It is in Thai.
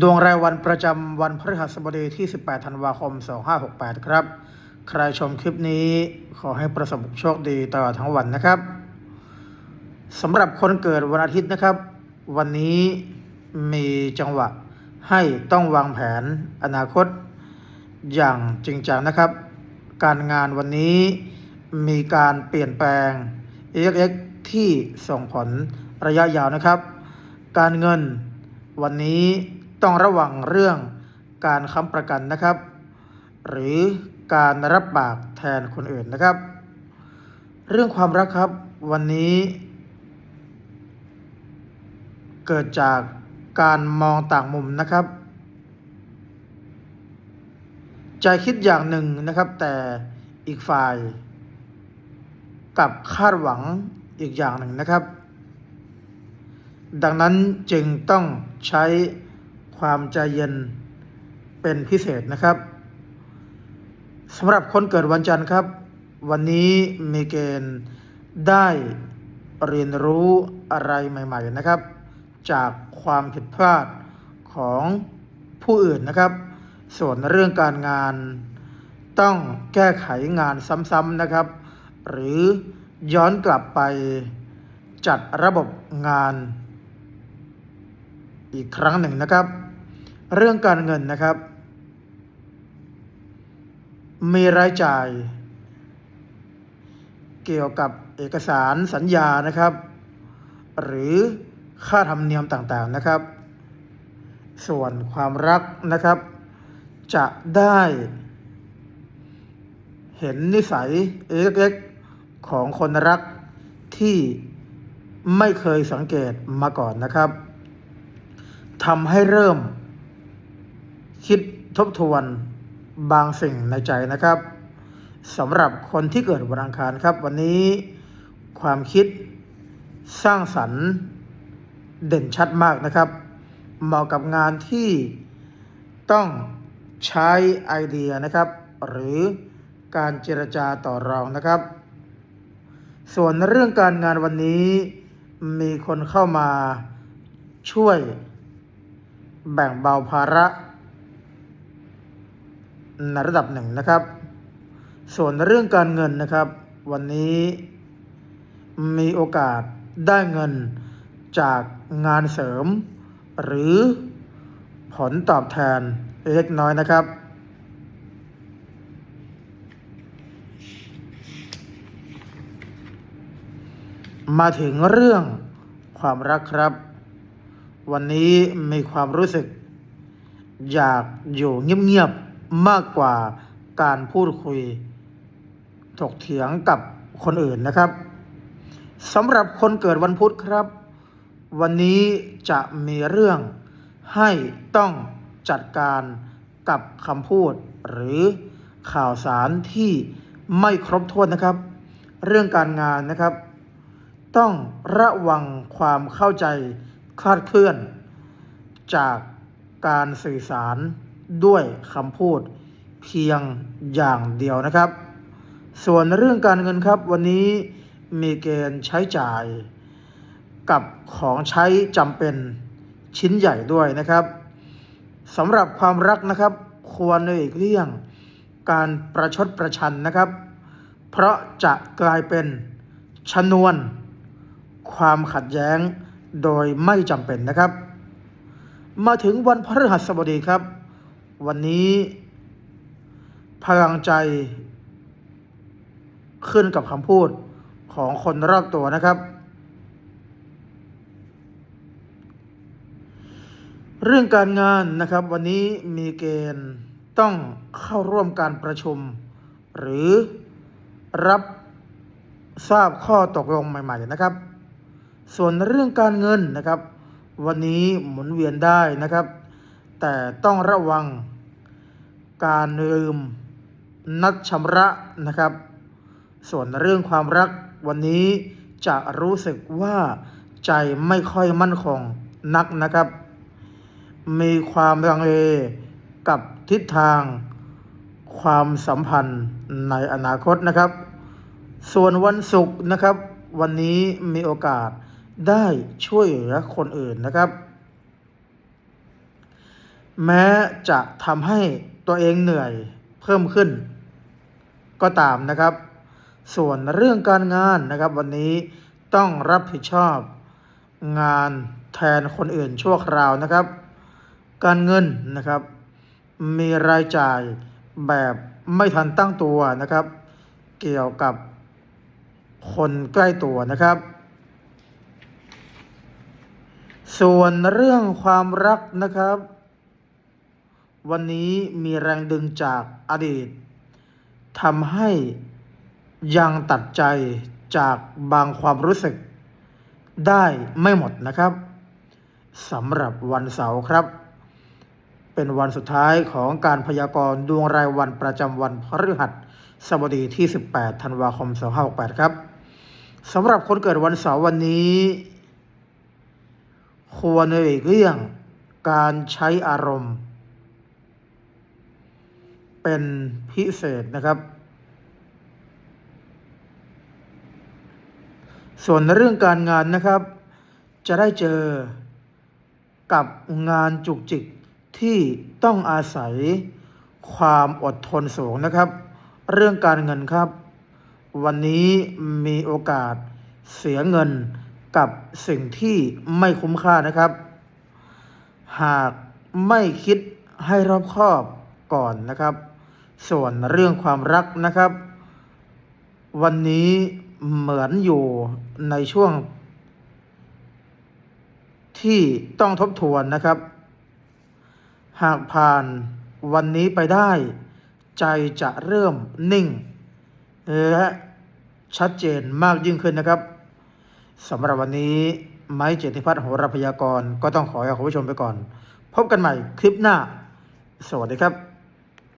ดวงรายวันประจำวันพฤหัสบดีที่ 18 ธันวาคม 2568 ครับ ใครชมคลิปนี้ขอให้ประสบโชคดีตลอดทั้งวันนะครับสำหรับคนเกิดวันอาทิตย์นะครับ วันนี้มีจังหวะให้ต้องวางแผนอนาคต อย่างจริงจังนะครับ การงานวันนี้มีการเปลี่ยนแปลงเล็กๆที่ส่งผลระยะยาวนะครับ การเงินวันนี้ ต้องระวังเรื่องการค้ำประกันนะครับ หรือการรับปากแทนคนอื่นนะครับ เรื่องความรักครับวันนี้ เกิดจากการมองต่างมุมนะครับใจคิดอย่างหนึ่งนะครับ แต่อีกฝ่ายกับคาดหวังอีกอย่างหนึ่งนะครับ ดังนั้นจึงต้องใช้ ความใจเย็นเป็นพิเศษนะครับสำหรับคนเกิดวันจันทร์ครับ วันนี้มีเกณฑ์ได้เรียนรู้อะไรใหม่ ๆนะครับ จากความผิดพลาดของผู้อื่นนะครับ ส่วนเรื่องการงานต้องแก้ไขงานซ้ำๆนะครับ หรือย้อนกลับไปจัดระบบงานอีกครั้งหนึ่งนะครับ เรื่องการเงินนะครับ มีรายจ่าย เกี่ยวกับเอกสารสัญญานะครับ หรือค่าธรรมเนียมต่างๆนะครับ ส่วนความรักนะครับ จะได้เห็นนิสัยเล็กๆของคนรักที่ไม่เคยสังเกตมาก่อนนะครับทำให้เริ่ม คิดทบทวนบางสิ่งในใจนะครับสำหรับคนที่เกิดวันอังคารครับ วันนี้ความคิดสร้างสรรค์เด่นชัดมากนะครับ เหมาะกับงานที่ต้องใช้ไอเดียนะครับ หรือการเจรจาต่อรองนะครับ ส่วนเรื่องการงานวันนี้มีคนเข้ามาช่วยแบ่งเบาภาระ ในระดับหนึ่งนะครับ ส่วนเรื่องการเงินนะครับ วันนี้มีโอกาสได้เงินจากงานเสริม หรือผลตอบแทนเล็กน้อยนะครับ มาถึงเรื่องความรักครับ วันนี้มีความรู้สึก อยากอยู่เงียบ มากกว่าการพูดคุย ถกเถียงกับคนอื่นนะครับสำหรับคนเกิดวันพุธครับ วันนี้จะมีเรื่องให้ต้องจัดการกับคำพูด หรือข่าวสารที่ไม่ครบถ้วนนะครับ เรื่องการงานนะครับ ต้องระวังความเข้าใจคลาดเคลื่อน จากการสื่อสาร ด้วยคำพูดเพียงอย่างเดียวนะครับ ส่วนเรื่องการเงินครับ วันนี้มีเกณฑ์ใช้จ่าย กับของใช้จำเป็นชิ้นใหญ่ด้วยนะครับสำหรับความรักนะครับ ควรในอีกเรื่องการประชดประชันนะครับ เพราะจะกลายเป็นชนวน ความขัดแย้งโดยไม่จำเป็นนะครับ มาถึงวันพฤหัสบดีครับ วันนี้ พลังใจ ขึ้นกับคำพูดของคนรอบตัวนะครับ เรื่องการงานนะครับวันนี้มีเกณฑ์ต้องเข้าร่วมการประชุม หรือรับทราบข้อตกลงใหม่ ๆ นะครับ ส่วนเรื่องการเงินนะครับ วันนี้หมุนเวียนได้นะครับ แต่ต้องระวัง การลืมนัดชำระนะครับ ส่วนเรื่องความรักวันนี้จะรู้สึกว่าใจไม่ค่อยมั่นคงนักนะครับ มีความลังเลกับทิศทางความสัมพันธ์ในอนาคตนะครับ ส่วนวันศุกร์นะครับ วันนี้มีโอกาสได้ช่วยเหลือคนอื่นนะครับ แม้จะทำให้ ตัวเองเหนื่อยเพิ่มขึ้น ก็ตามนะครับ ส่วนเรื่องการงานนะครับ วันนี้ต้องรับผิดชอบงานแทนคนอื่นชั่วคราวนะครับ การเงินนะครับ มีรายจ่ายแบบไม่ทันตั้งตัวนะครับ เกี่ยวกับคนใกล้ตัวนะครับ ส่วนเรื่องความรักนะครับ วันนี้มีแรงดึงจากอดีตทำให้ยังตัดใจจากบางความรู้สึก ได้ไม่หมดนะครับสำหรับวันเสาร์ครับ เป็นวันสุดท้ายของการพยากรณ์ดวงรายวันประจำวันพฤหัสบดีที่ 18 ธันวาคม 2568 ครับสำหรับคนเกิดวันเสาร์วันนี้ ควรหลีกเลี่ยงการใช้อารมณ์ เป็นพิเศษนะครับ ส่วนเรื่องการงานนะครับ จะได้เจอกับงานจุกจิกที่ต้องอาศัยความอดทนสูงนะครับ เรื่องการเงินครับ วันนี้มีโอกาสเสียเงินกับสิ่งที่ไม่คุ้มค่านะครับ หากไม่คิดให้รอบคอบก่อนนะครับ ส่วนเรื่องความรักนะครับ วันนี้เหมือนอยู่ในช่วง ที่ต้องทบทวนนะครับ หากผ่านวันนี้ไปได้ ใจจะเริ่มนิ่ง และชัดเจนมากยิ่งขึ้นนะครับสำหรับวันนี้ไม้เจติพัฒน์โหราพยากรก็ต้องขอให้คุณผู้ชมไปก่อน พบกันใหม่คลิปหน้า สวัสดีครับ